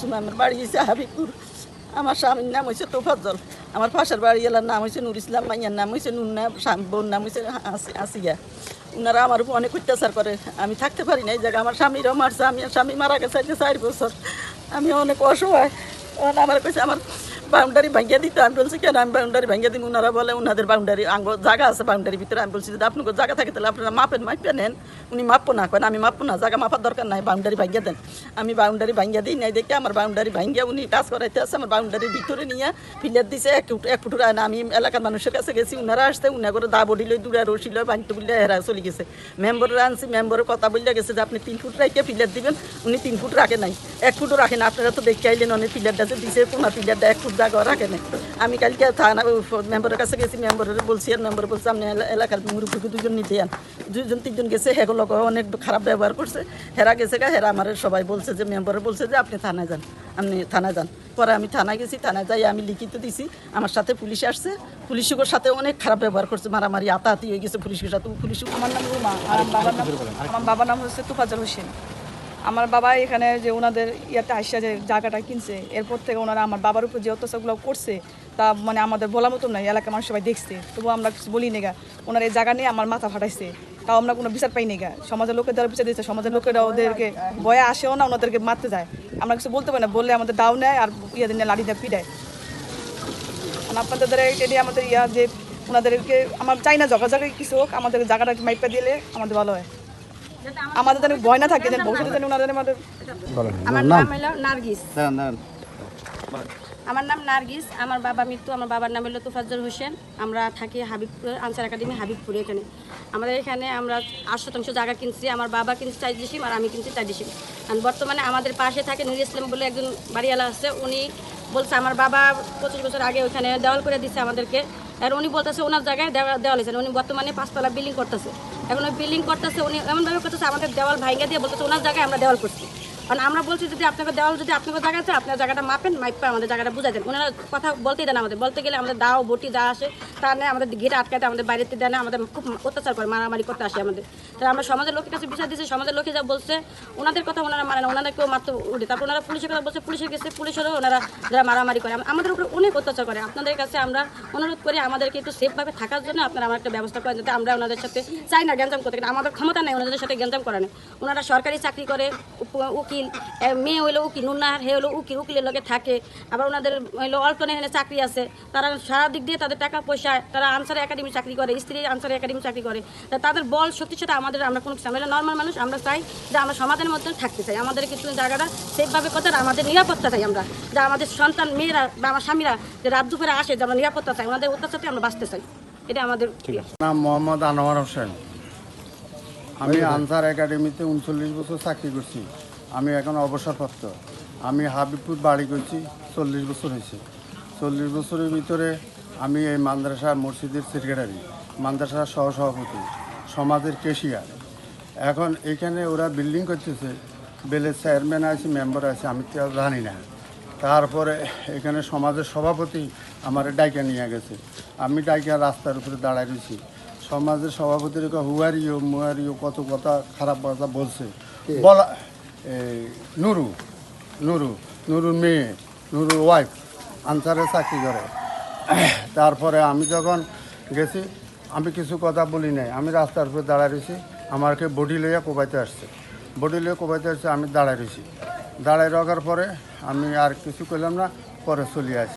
কুলসুম আমার বাড়ি হয়েছে হাবিবপুর। আমার স্বামীর নাম হয়েছে তোফাজল আমার পাশের বাড়ি এলার নাম হয়েছে নুর ইসলাম, মাইয়ার নাম হয়েছে নাম বোন নাম হয়েছে আসি- আসিয়া। ওনারা আমার উপর অনেক অত্যাচার করে। আমি থাকতে পারি না এই জায়গায় আমার স্বামীরও মারছে, আমি স্বামী মারা গেছে চার বছর। আমি অনেক অসহায়। আমার কাছে আমার বাউন্ডারি ভাঙ্গিয়ে দিতে, আমি বলছি কেন? আমি বাউন্ডারি ভাঙ্গিয়ে দিন ওনারা বলে ওনাদের বাউন্ডারি আঙ্গ, জায়গা আছে বাউন্ডারির ভিতরে। আমি বলছি যদি আপনার জায়গা থাকে তাহলে আপনারা মাপেন মাপে নেন। উনি মাপবো না কেন আমি মাপবো না, জায়গা মাপার দরকার নাই বাউন্ডারি ভাঙ্গিয়ে দেন। আমি বাউন্ডারি ভাঙ্গিয়ে দিই, নাই দেখে আমার বাউন্ডারি ভাঙ্গিয়ে উনি কাজ করাইতে আসছে আমার বাউন্ডারির ভিতরে নিয়ে ফিলের দিছে, এক ফুট এক ফুট না। আমি এলাকার মানুষের কাছে গেছি, উনারা আসতে উনা করে দা বডি লই দূরে রসি লই বাঁধতে বললে হেরা চলে গেছে। মেম্বাররা আনছি, মেম্বারের কথা বললে গেছে যে আপনি তিন ফুট রাখে ফিলের দিবেন, উনি তিন ফুট রাখে নাই, এক ফুটও রাখে না। আপনারা তো দেখে আইলেন, অনেক ফিলারটা যে দিছে, কোনা ফিলারটা এক ফুট জায়গা রাখে নাই আমি কালকে থানা মেম্বারের কাছে গেছি, মেম্বারের বলছি, আর মেম্বার বলছে, আপনি এলাকার মুরব্বীকে দুজন নিতে আন। দুজন তিনজন গেছে হেগুলো অনেক খারাপ ব্যবহার করছে। হেরা গেছে গা, হেরা আমার সবাই বলছে যে, মেম্বারে বলছে যে, আপনি থানায় যান, আপনি থানায় যান। পরে আমি থানায় গেছি, থানায় যাই, আমি লিখিত দিছি, আমার সাথে পুলিশ আসছে। পুলিশের সাথে অনেক খারাপ ব্যবহার করছে, মারামারি আতাহাতি হয়ে গেছে পুলিশের সাথে। পুলিশ, আমার নাম রুমা, আর বাবার নাম, আমার বাবার নাম হচ্ছে তুফাজল হোসেন। আমার বাবা এখানে যে ওনাদের ইয়াতে আসা যে জায়গাটা কিনছে, এরপর থেকে ওনারা আমার বাবার উপর যে অত্যাচারগুলো করছে, তা মানে আমাদের বলার মতো নাই এলাকার মানুষ সবাই দেখছে। তবু আমরা কিছু বলি নেগা ওনার এই জায়গা নিয়ে আমার মাথা ফাটাইছে। তাও আমরা কোনো বিচার পাই নেগা সমাজের লোকের দ্বারা বিচার দিচ্ছে সমাজের লোকেরা ওদেরকে ভয়ে আসেও না, ওনাদেরকে মারতে যায়। আমরা কিছু বলতে পারি না, বললে আমাদের দাও নেয় আর ইয়ে দিয়ে লাড়ি দিয়ে পিটায়। আপনাদের দ্বারা এটি আমাদের ইয়া যে ওনাদেরকে আমার চাই না জগাজগি কিছু হোক, আমাদের জায়গাটা মাইপা দিলে আমাদের ভালো হয়। আমাদের যেন ভয় না থাকে যেন ভবিষ্যতে যেন ওনাদের আমাদের আমার নাম হলো নার্গিস। আমার নাম নার্গিস আমার বাবা মৃত্যু আমার বাবার নাম হলো তোফাজ্জল হোসেন। আমরা থাকি হাবিবপুর আনসার একাডেমি হাবিবপুর এখানে। আমাদের এখানে আমরা আট শতাংশ জায়গা কিনছি আমার বাবা কিনছে চার ডিসিম আর আমি কিনছি চার ডিসিম আর বর্তমানে আমাদের পাশে থাকে নুর ইসলাম বলে একজন বাড়িওয়ালা আছে উনি বলছে আমার বাবা পঁচিশ বছর আগে ওখানে দেওয়াল করে দিচ্ছে আমাদেরকে। আর উনি বলতেছে ওনার জায়গায় দেওয়া দেওয়াল উনি বর্তমানে পাঁচতলা বিল্ডিং করতেছে। এখন ওই বিল্ডিং করতেছে, উনি এমনভাবে করতেছে আমাদের দেওয়াল ভাইঙ্গা দিয়ে বলতেছে, ওনার জায়গায় আমরা দেওয়াল করছি কারণ আমরা বলছি যদি আপনাকে দেওয়াল যদি আপনাকে জায়গা আছে, আপনার জায়গাটা মাপেন, মাইপে আমাদের জায়গাটা বুঝাই দেন। ওনারা কথা বলতেই দেন আমাদের। বলতে গেলে আমাদের দাও, বটি যা আসে, তা নেই আমাদের ঘিরে আটকাতে, আমাদের বাইরেতে দেয় না, আমাদের খুব অত্যাচার করে, মারামারি করতে আসে আমাদের। তাই আমরা সমাজের লোকের কাছে বিচার দিচ্ছি সমাজের লোকে যা বলছে, ওনাদের কথা ওনারা মানে না ওনাদের কেউ মাত্র উঠে, তারপর ওনারা পুলিশের কথা বলছে, পুলিশের কাছে পুলিশেরও ওনারা যারা মারামারি করে আমাদের উপরে অনেক অত্যাচার করে। আপনাদের কাছে আমরা অনুরোধ করি, আমাদেরকে একটু সেফভাবে থাকার জন্য আপনারা আমার একটা ব্যবস্থা করেন, যাতে আমরা ওনাদের সাথে চাই না গ্যাঞ্জাম করতে। কিন্তু আমাদের ক্ষমতা নেই, ওনাদের সাথে গ্যাঞ্জাম করা নেই। ওনারা সরকারি চাকরি করে, উপ- উকিল মেয়ে হইল উকিল নুনার হে হলো উকিল উকিলের লগে থাকে। আবার ওনাদের হইল অল্টনে এখানে চাকরি আছে। তারা সারা দিক দিয়ে তাদের টাকা পয়সা তারা আনসার একাডেমি চাকরি করে স্ত্রী আনসার একাডেমি চাকরি করে। তাদের বল শক্তির সাথে আমাদের আমরা কোনো কিছু আমরা নর্মাল মানুষ আমরা চাই যে আমরা সমাজের মধ্যে থাকতে চাই। আমাদের কিছু জায়গাটা সেফভাবে করতে আর আমাদের নিরাপত্তা চাই আমরা। যে আমাদের সন্তান মেয়েরা বা আমার স্বামীরা যে রাত দুপুরে আসে যে আমরা নিরাপত্তা চাই। আমাদের অত্যাচার থেকে আমরা বাঁচতে চাই। এটা আমাদের। নাম মোহাম্মদ আনোয়ার হোসেন। আমি আনসার একাডেমিতে উনচল্লিশ বছর চাকরি করছি। আমি এখন অবসরপ্রাপ্ত। আমি হাবিবপুর বাড়ি করছি চল্লিশ বছর হয়েছে। চল্লিশ বছরের ভিতরে আমি এই মাদ্রাসা মসজিদের সেক্রেটারি মাদ্রাসার সহসভাপতি সমাজের কেশিয়ার এখন এখানে ওরা বিল্ডিং করতেছে বেলের চেয়ারম্যান আছে মেম্বার আছে আমি তো আর জানি না। তারপরে এখানে সমাজের সভাপতি আমার ডাইকা নিয়ে গেছে। আমি ডাইকা রাস্তার উপরে দাঁড়ায় রয়েছি। সমাজের সভাপতির কা হুয়ারিও মুয়ারিও কত কথা খারাপ কথা বলছে। বলা নুরু নুরু, নুরুর মেয়ে, নুরুর ওয়াইফ আনসারে চাকরি করে। তারপরে আমি যখন গেছি, আমি কিছু কথা বলি নাই। আমি রাস্তার উপরে দাঁড়ায় রয়েছি। আমাকে বডি লইয়া কোবাইতে আসছে। বডি লইয়া কোবাইতে আসছে, আমি দাঁড়ায় রয়েছি। দাঁড়ায় রাখার পরে আমি আর কিছু করলাম না, পরে চলে আসি।